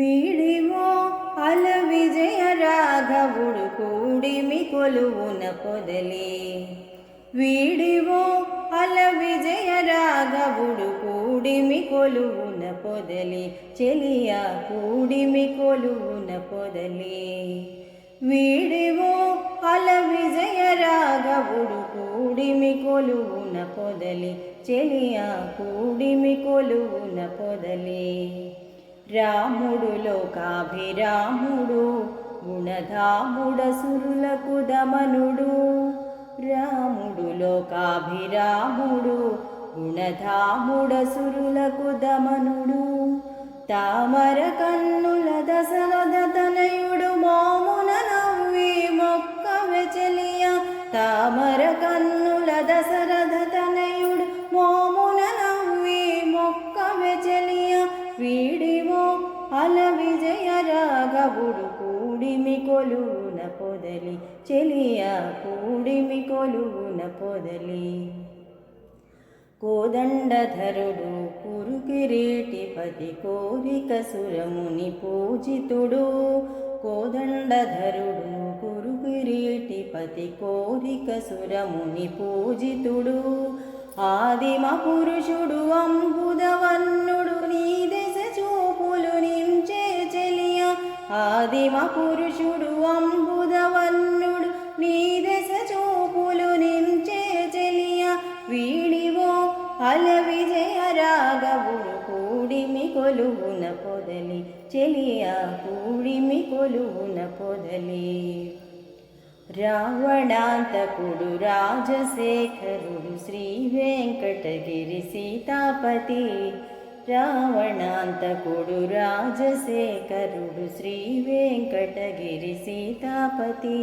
వీడివో అల విజయ రాఘవుడు కూడిమి కొలువున పొదలి. వీడివో అల విజయ రాఘవుడు కూడిమి కొలువున పొదలి. చెలియా కూడిమి కొలువున పొదలి. వీడివో అల విజయ రాఘవుడు కూడిమి కొలువున పొదలి. చెలియా కూడిమి కొలువున పొదలి. రాముడు లోకాభిరాముడు గుణధాముడ సురులకు దమనుడు. రాముడు లోకాభిరాముడు గుణధాముడ సురులకు దమనుడు. తామర అల విజయ రాఘవుడు కూడిమి కొలువున పొదలి చెలియ కూడిమి కొలువున పొదలి. కోదండధరుడు కురుకిరీటిపతి కోరిక సురముని పూజితుడు. కోదండధరుడు కురుకిరీటిపతి కోరిక సురముని పూజితుడు. ఆదిమ పురుషుడు అంబుదవన్నుడు ఆదిమ పురుషుడు అంబుదవన్నుడు నీ దశ చూపులు నించే చెలియ వీడివో అల విజయ రాఘవుడు కూడిమి కొలువున పొదలి చెలియ కూడిమి కొలువున పొదలి. రావణాంతకుడు రాజశేఖరుడు శ్రీ వెంకటగిరి సీతాపతి రావణాంతకుడు రాజశేఖరుడు శ్రీ వెంకటగిరి సీతాపతి.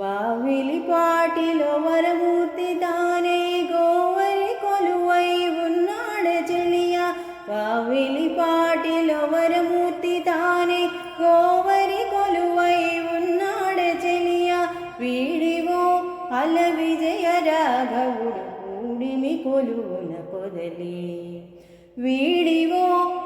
వావిలిపాటిలో వరమూర్తి తానే గోవరి కొలువై ఉన్నాడ చెలియ వావిలిపాటిలో వరమూర్తి తానే గోవరి కొలువై ఉన్నాడ చెలియ వీడివో అల విజయ రాఘవుడు కూడిమి కొలువున పొదలి. వీడివో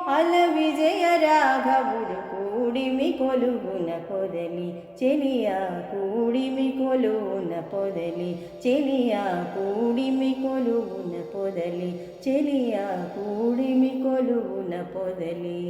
అల విజయ రాఘవుడు కూడిమి కొలువున పొదలి చెలియా కూడిమి కొలువున పొదలి చెలియా కూడిమి కొలువున పొదలి చెలియా కూడిమి కొలువున పొదలి.